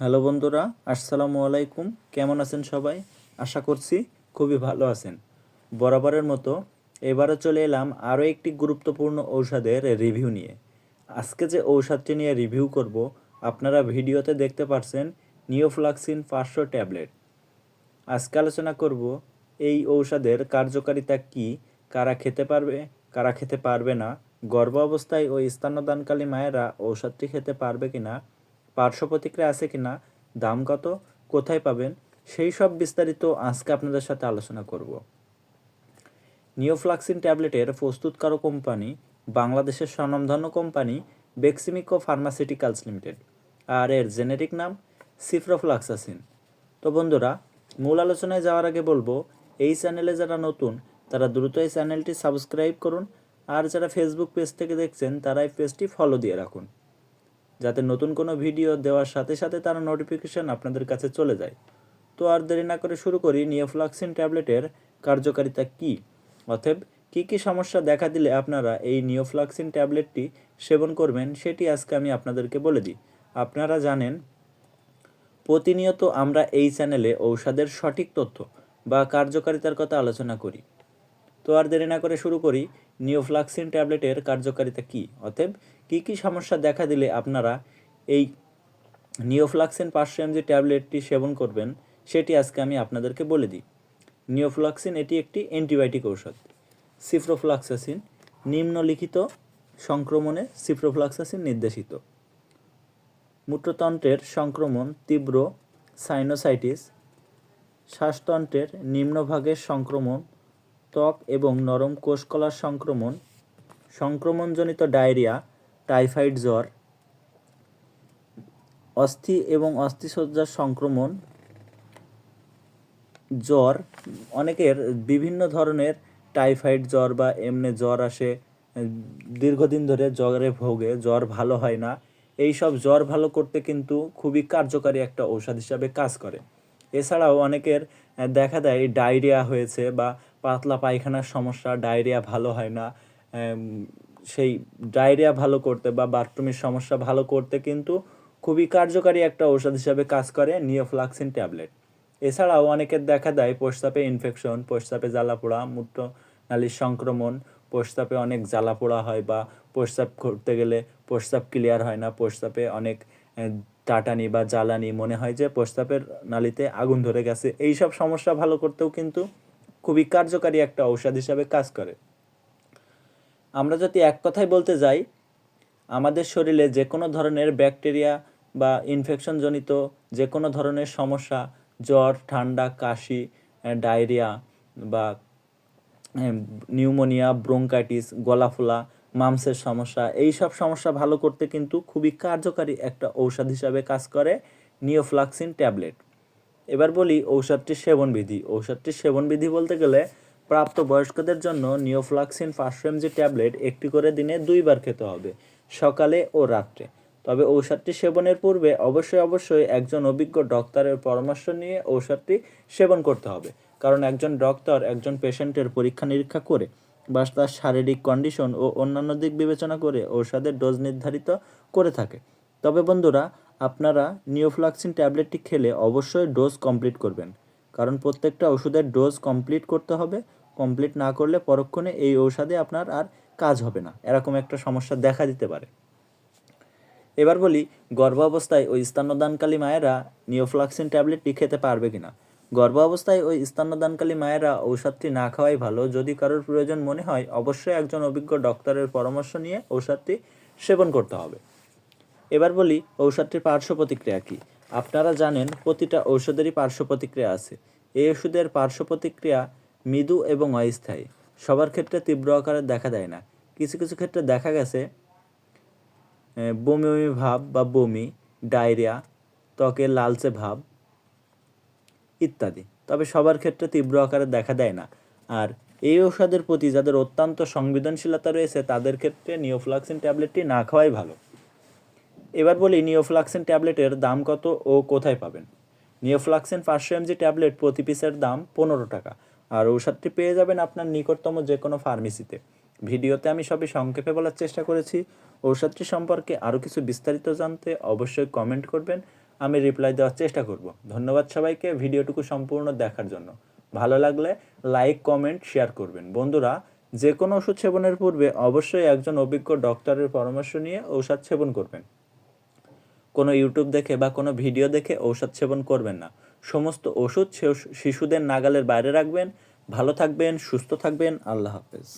Hello বন্ধুরা, আসসালামু আলাইকুম। কেমন আছেন সবাই? আশা করছি খুবই ভালো আছেন। বরাবরের মতো এবারও চলে এলাম আরও একটি গুরুত্বপূর্ণ ঔষধের রিভিউ নিয়ে। আজকে যে ঔষধটি নিয়ে রিভিউ করব, আপনারা ভিডিওতে দেখতে পারছেন নিওফ্লাক্সিন পাঁচশো ট্যাবলেট। আজকে আলোচনা করব, এই ঔষধের কার্যকারিতা কি, কারা খেতে পারবে, কারা খেতে পারবে না গর্ভ অবস্থায় ও স্তন্যদানকালী মায়েরা ঔষধটি খেতে পারবে কিনা পার্শ্ব প্রতিক্রিয়া আছে কিনা দাম কত, কোথায় পাবেন, সেই সব বিস্তারিত আজকে আপনাদের সাথে আলোচনা করব। নিওফ্লাক্সিন ট্যাবলেটের প্রস্তুতকারক কোম্পানি বাংলাদেশের স্বনামধন্য কোম্পানি বেক্সিমিকো ফার্মাসিউটিক্যালস লিমিটেড। আর এর জেনেরিক নাম সিফ্রোফ্লাক্সাসিন তো বন্ধুরা, মূল আলোচনায় যাওয়ার আগে বলব, এই চ্যানেলে যারা নতুন, তারা দ্রুত এই চ্যানেলটি সাবস্ক্রাইব করুন, আর যারা ফেসবুক পেজ থেকে দেখছেন, তারা এই পেজটি ফলো দিয়ে রাখুন। যাতে নতুন কোনো ভিডিও দেওয়ার সাথে সাথে তার নোটিফিকেশন আপনাদের কাছে চলে যায়। তো আর দেরি না করে শুরু করি, নিওফ্লাক্সিন ট্যাবলেটের কার্যকারিতা কী? অতএব, কী কী সমস্যা দেখা দিলে আপনারা এই নিওফ্লাক্সিন ট্যাবলেটটি সেবন করবেন, সেটি আজকে আমি আপনাদেরকে বলে দিই। আপনারা জানেন, প্রতিনিয়ত আমরা এই চ্যানেলে ঔষধের সঠিক তথ্য বা কার্যকারিতার কথা আলোচনা করি। তো আর দেরি না করে শুরু করি, নিওফ্লাক্সিন ট্যাবলেটের কার্যকারিতা কী? অতএব, কী কী সমস্যা দেখা দিলে আপনারা এই নিওফ্লাক্সিন পাঁচশো এমজি ট্যাবলেটটি সেবন করবেন, সেটি আজকে আমি আপনাদেরকে বলে দিই। নিওফ্লাক্সিন এটি একটি অ্যান্টিবায়োটিক ঔষধ। সিফ্রোফ্লাক্সাসিন নিম্নলিখিত সংক্রমণে সিফ্রোফ্লাক্সাসিন নির্দেশিত। মূত্রতন্ত্রের সংক্রমণ তীব্র সাইনোসাইটিস। শ্বাসতন্ত্রের নিম্নভাগের সংক্রমণ ত্বক এবং নরম কোষকলার সংক্রমণ, সংক্রমণজনিত ডায়রিয়া, টাইফয়েড জ্বর, অস্থি এবং অস্থিসজ্জার সংক্রমণ, জ্বর, অনেকের বিভিন্ন ধরনের টাইফয়েড জ্বর বা এমনি জ্বর আসে, দীর্ঘদিন ধরে জ্বরে ভোগে, জ্বর ভালো হয় না। এই সব জ্বর ভালো করতে কিন্তু খুবই কার্যকারী একটা ঔষধ হিসাবে কাজ করে। এছাড়াও অনেকের, দেখা দেয় ডায়রিয়া হয়েছে বা পাতলা পায়খানার সমস্যা, ডায়রিয়া ভালো হয় না সেই ডায়রিয়া ভালো করতে বা বাথরুমের সমস্যা ভালো করতে কিন্তু খুবই কার্যকারী একটা ঔষধ হিসাবে কাজ করে নিওফ্লাক্সিন ট্যাবলেট। এছাড়াও অনেকের দেখা দেয় প্রস্তাবে ইনফেকশন প্রস্তাবে জ্বালাপোড়া, মূত্র নালীর সংক্রমণ প্রস্তাবে অনেক জ্বালাপোড়া হয় বা প্রস্তাব করতে গেলে প্রস্তাব ক্লিয়ার হয় না প্রস্তাবে অনেক টাটানি বা জ্বালানি মনে হয় যে প্রস্তাবের নালিতে আগুন ধরে গেছে। এই সব সমস্যা ভালো করতেও কিন্তু খুবই কার্যকারী একটা ঔষধ হিসাবে কাজ করে। আমরা যদি এক কথায় বলতে যাই, আমাদের শরীরে যে কোনো ধরনের ব্যাকটেরিয়া বা ইনফেকশনজনিত যে কোনো ধরনের সমস্যা, জ্বর, ঠান্ডা, কাশি ডায়রিয়া বা নিউমোনিয়া, ব্রোঙ্কাইটিস গলা ফোলা মামসের সমস্যা এই সব সমস্যা ভালো করতে কিন্তু খুবই কার্যকারী একটা ঔষধ হিসাবে কাজ করে নিওফ্লাক্সিন ট্যাবলেট। এবার বলি ঔষধটির সেবনবিধি। ঔষধটির সেবনবিধি বলতে গেলে প্রাপ্ত বয়স্কদের জন্য নিওফ্লাক্সিন পাঁচশো এমজি ট্যাবলেট একটি করে দিনে দুইবার খেতে হবে, সকালে ও রাত্রে। তবে ঔষধটি সেবনের পূর্বে অবশ্যই অবশ্যই একজন অভিজ্ঞ ডক্টরের পরামর্শ নিয়ে ঔষধটি সেবন করতে হবে। কারণ একজন ডক্টর একজন পেশেন্টের পরীক্ষা নিরীক্ষা করে বা তার শারীরিক কন্ডিশন ও অন্যান্য দিক বিবেচনা করে ঔষধের ডোজ নির্ধারিত করে থাকে। তবে বন্ধুরা আপনারা নিওফ্লাক্সিন ট্যাবলেটটি খেলে অবশ্যই ডোজ কমপ্লিট করবেন। কারণ প্রত্যেকটা ওষুধের ডোজ কমপ্লিট করতে হবে, কমপ্লিট না করলে পরক্ষণে এই ঔষধে আপনার আর কাজ হবে না। এরকম একটা সমস্যা দেখা দিতে পারে। এবার বলি, গর্ভাবস্থায় ওই স্তন্যদানকালী মায়েরা নিওফ্লাক্সিন ট্যাবলেটটি খেতে পারবে কিনা? গর্ভাবস্থায় ওই স্তন্যদানকালী মায়েরা ঔষধটি না খাওয়াই ভালো যদি কারোর প্রয়োজন মনে হয়, অবশ্যই একজন অভিজ্ঞ ডক্টরের পরামর্শ নিয়ে ঔষধটি সেবন করতে হবে। এবার বলি ঔষধটির পার্শ্ব প্রতিক্রিয়া কী? আপনারা জানেন প্রতিটা ঔষধেরই পার্শ্ব প্রতিক্রিয়া আছে। এই ওষুধের পার্শ্ব প্রতিক্রিয়া মৃদু এবং অস্থায়ী। সবার ক্ষেত্রে তীব্র আকারে দেখা দেয় না। কিছু কিছু ক্ষেত্রে দেখা গেছে বমি বমি ভাব বা বমি, ডায়রিয়া, ত্বকে লালচে ভাব ইত্যাদি। তবে সবার ক্ষেত্রে তীব্র আকারে দেখা দেয় না। আর এই ঔষধের প্রতি যাদের অত্যন্ত সংবেদনশীলতা রয়েছে, তাদের ক্ষেত্রে নিওফ্লাক্সিন ট্যাবলেটটি না খাওয়াই ভালো। এবার বলি নিওফ্লাক্সিন ট্যাবলেটের দাম কত ও কোথায় পাবেন? নিওফ্লাক্সিন পাঁচশো এমজি ট্যাবলেট প্রতি পিসের দাম পনেরো টাকা। আর ঔষধটি পেয়ে যাবেন আপনার নিকটতম যে কোনো ফার্মেসিতে। ভিডিওতে আমি সবই সংক্ষেপে বলার চেষ্টা করেছি। ঔষধটি সম্পর্কে আরও কিছু বিস্তারিত জানতে অবশ্যই কমেন্ট করবেন। আমি রিপ্লাই দেওয়ার চেষ্টা করব। ধন্যবাদ সবাইকে ভিডিওটুকু সম্পূর্ণ দেখার জন্য। ভালো লাগলে লাইক, কমেন্ট, শেয়ার করবেন। বন্ধুরা যে কোনো ওষুধ সেবনের পূর্বে অবশ্যই একজন অভিজ্ঞ ডক্টরের পরামর্শ নিয়ে ঔষধ সেবন করবেন। কোনো ইউটিউব দেখে বা কোনো ভিডিও দেখে ঔষধ সেবন করবেন না। সমস্ত ওষুধ শিশুদের নাগালের বাইরে রাখবেন। ভালো থাকবেন, সুস্থ থাকবেন। আল্লাহ হাফেজ।